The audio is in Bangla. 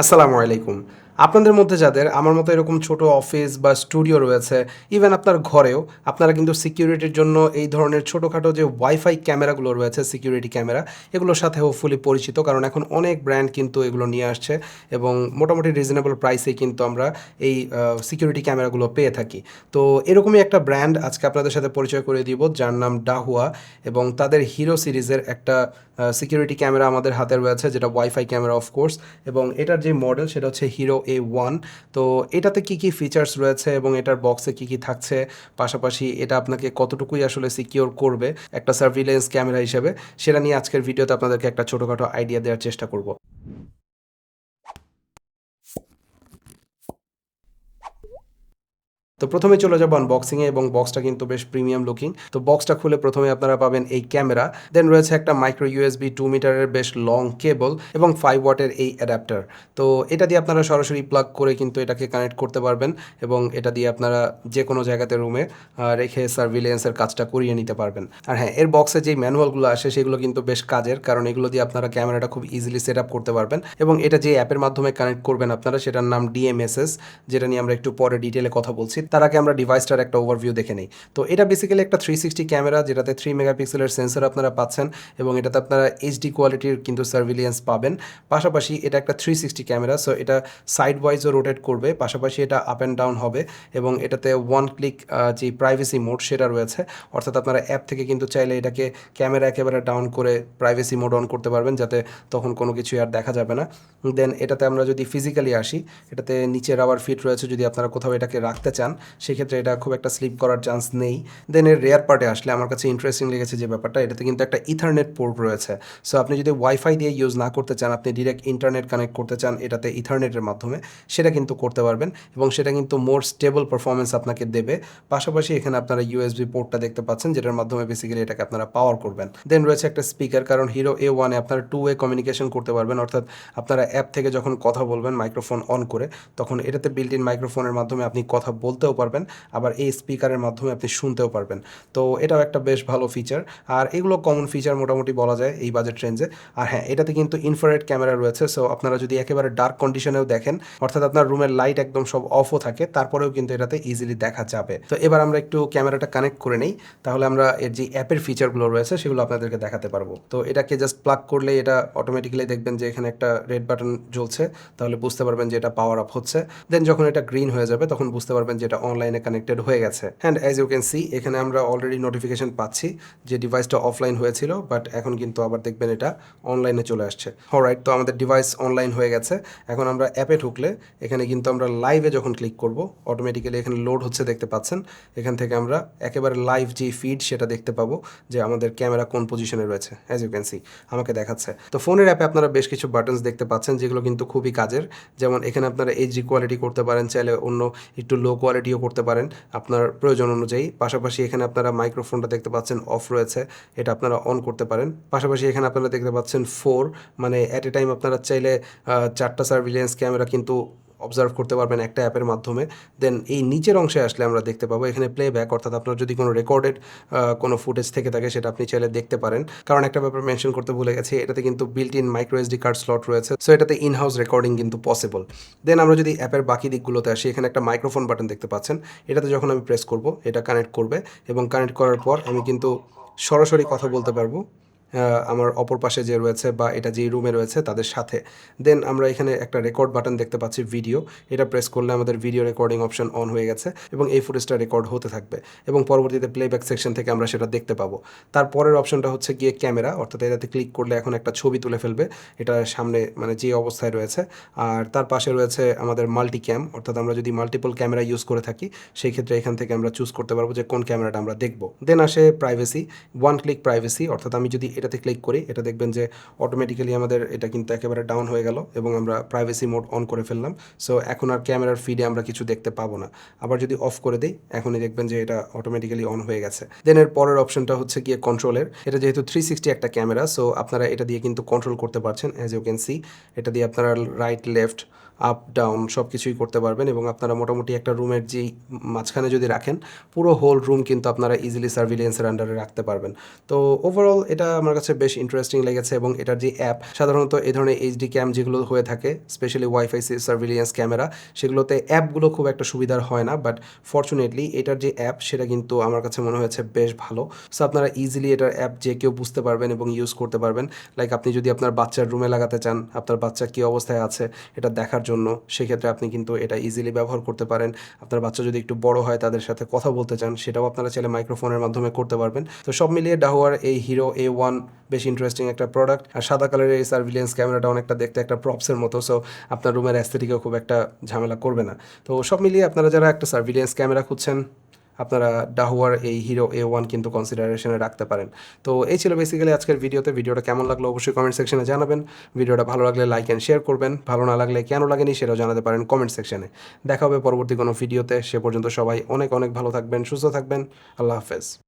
আসসালামু আলাইকুম। আপনাদের মধ্যে যাদের, আমার মতো এরকম ছোট অফিস বা স্টুডিও রয়েছে ইভেন আপনার ঘরেও, আপনারা কিন্তু সিকিউরিটির জন্য এই ধরনের ছোটোখাটো যে ওয়াইফাই ক্যামেরাগুলো রয়েছে সিকিউরিটি ক্যামেরা এগুলোর সাথে হোপফুলি পরিচিত, কারণ এখন অনেক ব্র্যান্ড কিন্তু এগুলো নিয়ে আসছে এবং মোটামুটি রিজনেবল প্রাইসে কিন্তু আমরা এই সিকিউরিটি ক্যামেরাগুলো পেয়ে থাকি। তো এরকমই একটা ব্র্যান্ড আজকে আপনাদের সাথে পরিচয় করে দিব, যার নাম ডাহুয়া এবং তাদের হিরো সিরিজের একটা সিকিউরিটি ক্যামেরা আমাদের হাতে রয়েছে, যেটা ওয়াইফাই ক্যামেরা অফকোর্স এবং এটার যে মডেল সেটা হচ্ছে হিরো এ ওয়ান তো এটাতে কি কি ফিচার্স রয়েছে এবং এটার বক্সে কি কি থাকছে? পাশাপাশি এটা আপনাকে কতটুকুই আসলে সিকিওর করবে একটা সার্ভিলেন্স ক্যামেরা হিসেবে, সেটা নিয়ে আজকের ভিডিওতে আপনাদেরকে একটা ছোটোখাটো আইডিয়া দেওয়ার চেষ্টা করব। তো প্রথমে চলে যাব আনবক্সিংয়ে এবং বক্সটা কিন্তু বেশ প্রিমিয়াম লুকিং তো বক্সটা খুলে প্রথমে আপনারা পাবেন এই ক্যামেরা দেন রয়েছে একটা মাইক্রো ইউএসবি টু মিটারের বেশ লং কেবল এবং ফাইভ ওয়াটের এই অ্যাডাপ্টার তো এটা দিয়ে আপনারা সরাসরি প্লাগ করে কিন্তু এটাকে কানেক্ট করতে পারবেন এবং এটা দিয়ে আপনারা যে কোনো জায়গাতে রুমে রেখে সার্ভিলেন্সের কাজটা করিয়ে নিতে পারবেন। আর হ্যাঁ এর বক্সে যে ম্যানুয়ালগুলো আসে সেগুলো কিন্তু বেশ কাজের, কারণ এগুলো দিয়ে আপনারা ক্যামেরাটা খুব ইজিলি সেট আপ করতে পারবেন এবং এটা যে অ্যাপের মাধ্যমে কানেক্ট করবেন আপনারা সেটার নাম ডিএমএসএস যেটা নিয়ে আমরা একটু পরে ডিটেলে কথা বলছি। তার আগে আমরা ডিভাইসটার একটা ওভারভিউ দেখে নিই। তো এটা বেসিক্যালি একটা থ্রি সিক্সটি ক্যামেরা যেটাতে থ্রি মেগাপিক্সেলের সেন্সর আপনারা পাচ্ছেন এবং এটাতে আপনারা এইচডি কোয়ালিটির কিন্তু সার্ভিলিয়েন্স পাবেন। পাশাপাশি এটা একটা থ্রি সিক্সটি ক্যামেরা সো এটা সাইড ওয়াইজও রোটেট করবে। পাশাপাশি এটা আপ অ্যান্ড ডাউন হবে এবং এটাতে ওয়ান ক্লিক যে প্রাইভেসি মোড সেটা রয়েছে। অর্থাৎ আপনারা অ্যাপ থেকে কিন্তু চাইলে এটাকে ক্যামেরা একেবারে ডাউন করে প্রাইভেসি মোড অন করতে পারবেন, যাতে তখন কোনো কিছু আর দেখা যাবে না। দেন এটাতে আমরা যদি ফিজিক্যালি আসি, এটাতে নিচে রাবার ফিট রয়েছে, যদি আপনারা কোথাও এটাকে রাখতে চান সেক্ষেত্রে এটা খুব একটা স্লিপ করার চান্স নেই। দেন এর রেয়ার পার্টে আসলে আমার কাছে ইন্টারেস্টিং লেগেছে যে ব্যাপারটা, এটাতে কিন্তু একটা ইথারনেট পোর্ট রয়েছে। সো আপনি যদি ওয়াইফাই দিয়ে ইউজ না করতে চান, আপনি ডিরেক্ট ইন্টারনেট কানেক্ট করতে চান, এটাতে ইথারনেটের মাধ্যমে, সেটা কিন্তু করতে পারবেন এবং সেটা কিন্তু মোর স্টেবল পারফরমেন্স আপনাকে দেবে। পাশাপাশি এখানে আপনারা ইউএসবি পোর্টটা দেখতে পাচ্ছেন, যেটার মাধ্যমে বেসিক্যালি এটাকে আপনারা পাওয়ার করবেন। দেন রয়েছে একটা স্পিকার কারণ হিরো এ ওয়ানে আপনারা টু ওয়ে কমিউনিকেশন করতে পারবেন, অর্থাৎ আপনারা অ্যাপ থেকে যখন কথা বলবেন মাইক্রোফোন অন করে, তখন এটাতে বিল্ট ইন মাইক্রোফোনের মাধ্যমে আপনি কথা বলতেও পারবেন, আবার এই স্পিকারের মাধ্যমে আপনি শুনতেও পারবেন। তো এটাও একটা বেশ ভালো ফিচার আর এগুলো কমন ফিচার মোটামুটি বলা যায় এই বাজেট রেঞ্জে আর হ্যাঁ এটাতে কিন্তু ইনফ্রারেড ক্যামেরা রয়েছে সো আপনারা যদি একেবারে ডার্ক কন্ডিশনেও দেখেন, অর্থাৎ আপনার রুমের লাইট একদম সব অফও থাকে, তারপরেও কিন্তু এটাতে ইজিলি দেখা যাবে। তো এবার আমরা একটু ক্যামেরাটা কানেক্ট করে নেই, তাহলে আমরা এর যে অ্যাপের ফিচারগুলো রয়েছে, সেগুলো আপনাদেরকে দেখাতে পারব। তো এটাকে জাস্ট প্লাগ করলে এটা অটোমেটিক্যালি দেখবেন যে এখানে একটা রেড বাটন জ্বলছে, তাহলে বুঝতে পারবেন যে এটা পাওয়ার আপ হচ্ছে। দেন যখন এটা গ্রিন হয়ে যাবে, তখন বুঝতে পারবেন যে এটা অনলাইনে কানেক্টেড হয়ে গেছে। And as you can see এখানে আমরা অলরেডি নোটিফিকেশন পাচ্ছি যে ডিভাইসটা অফলাইন হয়েছিল বাট এখন কিন্তু আবার দেখবেন এটা অনলাইনে চলে আসছে। রাইট তো আমাদের ডিভাইস অনলাইন হয়ে গেছে। এখন আমরা অ্যাপে ঢুকলে এখানে কিন্তু আমরা লাইভে যখন ক্লিক করব অটোমেটিক্যালি এখানে লোড হচ্ছে দেখতে পাচ্ছেন। এখান থেকে আমরা একেবারে লাইভ যে ফিড সেটা দেখতে পাবো যে আমাদের ক্যামেরা কোন পজিশনে রয়েছে অ্যাজ ইউ ক্যান সি আমাকে দেখাচ্ছে। তো ফোনের অ্যাপে আপনারা বেশ কিছু বাটনস দেখতে পাচ্ছেন, যেগুলো কিন্তু খুবই কাজের। যেমন এখানে আপনারা এইচডি কোয়ালিটি করতে পারেন, চাইলে অন্য একটু লো কোয়ালিটিও করতে পারেন। আপনার প্রয়োজন অনুযায়ী। পাশাপাশি এখানে আপনারা মাইক্রোফোনটা দেখতে পাচ্ছেন অফ রয়েছে। এটা আপনারা অন করতে পারেন। পাশাপাশি এখানে আপনারা দেখতে পাচ্ছেন ফোর মানে অ্যাট এ টাইম আপনারা চাইলে চারটা সার্ভিলেন্স ক্যামেরা কিন্তু অবজার্ভ করতে পারবেন একটা অ্যাপের মাধ্যমে। দেন এই নিচের অংশে আসলে আমরা দেখতে পাবো, এখানে প্লেব্যাক অর্থাৎ আপনার যদি কোনো রেকর্ডেড কোনো ফুটেজ থেকে থাকে, সেটা আপনি চাইলে দেখতে পারেন। কারণ একটা ব্যাপার মেনশন করতে ভুলে গেছি, এটাতে কিন্তু built in micro SD card slot রয়েছে। সো এটাতে ইন হাউস রেকর্ডিং কিন্তু পসিবল দেন আমরা যদি অ্যাপের বাকি দিকগুলোতে আসি, এখানে একটা মাইক্রোফোন বাটন দেখতে পাচ্ছেন। এটাতে যখন আমি প্রেস করব, এটা কানেক্ট করবে। এবং কানেক্ট করার পর আমি কিন্তু সরাসরি কথা বলতে পারব। আমার অপর পাশে যে রয়েছে বা এটা যেই রুমে রয়েছে তাদের সাথে। দেন আমরা এখানে একটা রেকর্ড বাটন দেখতে পাচ্ছি ভিডিও এটা প্রেস করলে আমাদের ভিডিও রেকর্ডিং অপশন অন হয়ে গেছে এবং এই ফুটেজটা রেকর্ড হতে থাকবে এবং পরবর্তীতে প্লেব্যাক সেকশন থেকে আমরা সেটা দেখতে পাবো। তারপরের অপশনটা হচ্ছে গিয়ে ক্যামেরা অর্থাৎ এটাতে ক্লিক করলে এখন একটা ছবি তুলে ফেলবে। এটা সামনে মানে যে অবস্থায় রয়েছে। আর তার পাশে রয়েছে আমাদের মাল্টি ক্যাম অর্থাৎ আমরা যদি মাল্টিপল ক্যামেরা ইউজ করে থাকি, সেই ক্ষেত্রে এখান থেকে আমরা চুজ করতে পারব যে কোন ক্যামেরাটা আমরা দেখব। দেন আসে প্রাইভেসি ওয়ান ক্লিক প্রাইভেসি অর্থাৎ আমি যদি এটাতে ক্লিক করি, এটা দেখবেন যে অটোমেটিক্যালি আমাদের এটা কিন্তু একেবারে ডাউন হয়ে গেল এবং আমরা প্রাইভেসি মোড অন করে ফেললাম। সো এখন আর ক্যামেরার ফিডে আমরা কিছু দেখতে পাবো না। আবার যদি অফ করে দিই, এখনই দেখবেন যে এটা অটোমেটিক্যালি অন হয়ে গেছে। দেন এর পরের অপশনটা হচ্ছে গিয়ে কন্ট্রোলের এটা যেহেতু থ্রি সিক্সটি একটা ক্যামেরা সো আপনারা এটা দিয়ে কিন্তু কন্ট্রোল করতে পারছেন অ্যাজ ইউ ক্যান সি এটা দিয়ে আপনারা রাইট লেফট আপ ডাউন সব কিছুই করতে পারবেন এবং আপনারা মোটামুটি একটা রুমের যেই মাঝখানে যদি রাখেন, পুরো হোল রুম কিন্তু আপনারা ইজিলি সার্ভিলিয়েন্সের আন্ডারে রাখতে পারবেন। তো ওভারঅল এটা আমার কাছে বেশ ইন্টারেস্টিং লেগেছে এবং এটার যে অ্যাপ সাধারণত এই ধরনের এইচডি ক্যাম যেগুলো হয়ে থাকে স্পেশালি ওয়াইফাই সার্ভিলিয়েন্স ক্যামেরা সেগুলোতে অ্যাপগুলো খুব একটা সুবিধার হয় না বাট ফর্চুনেটলি এটার যে অ্যাপ সেটা কিন্তু আমার কাছে মনে হয়েছে বেশ ভালো। সো আপনারা ইজিলি এটার অ্যাপ যে কেউ বুঝতে পারবেন এবং ইউজ করতে পারবেন। লাইক আপনি যদি আপনার বাচ্চার রুমে লাগাতে চান, আপনার বাচ্চা কী অবস্থায় আছে, এটা দেখার জন্য, সেক্ষেত্রে আপনি কিন্তু এটা ইজিলি ব্যবহার করতে পারেন। আপনার বাচ্চা যদি একটু বড় হয়, তাদের সাথে কথা বলতে চান, সেটাও আপনারা চাইলে মাইক্রোফোনের মাধ্যমে করতে পারবেন। তো সব মিলিয়ে ডাহুয়ার এই হিরো এ ওয়ান বেশ ইন্টারেস্টিং একটা প্রোডাক্ট আর সাদা কালারের এই সার্ভিলেন্স ক্যামেরাটা অনেকটা দেখতে একটা প্রপসের মতো সো আপনার রুমের অ্যাস্থেটিকেও খুব একটা ঝামেলা করবে না। তো সব মিলিয়ে আপনারা যারা একটা সার্ভিলেন্স ক্যামেরা খুঁজছেন আপনারা ডাহুয়ার এই হিরো এ ওয়ান কিন্তু কনসিডারেশনে রাখতে পারেন। তো এই ছিল বেসিক্যালি আজকের ভিডিওতে ভিডিওটা কেমন লাগল অবশ্যই কমেন্ট সেকশনে জানাবেন। ভিডিওটা ভালো লাগলে লাইক অ্যান্ড শেয়ার করবেন। ভালো না লাগলে কেন লাগেনি সেটাও জানাতে পারেন কমেন্ট সেকশনে দেখা হবে পরবর্তী কোনো ভিডিওতে সে পর্যন্ত সবাই অনেক অনেক ভালো থাকবেন, সুস্থ থাকবেন। আল্লাহ হাফেজ।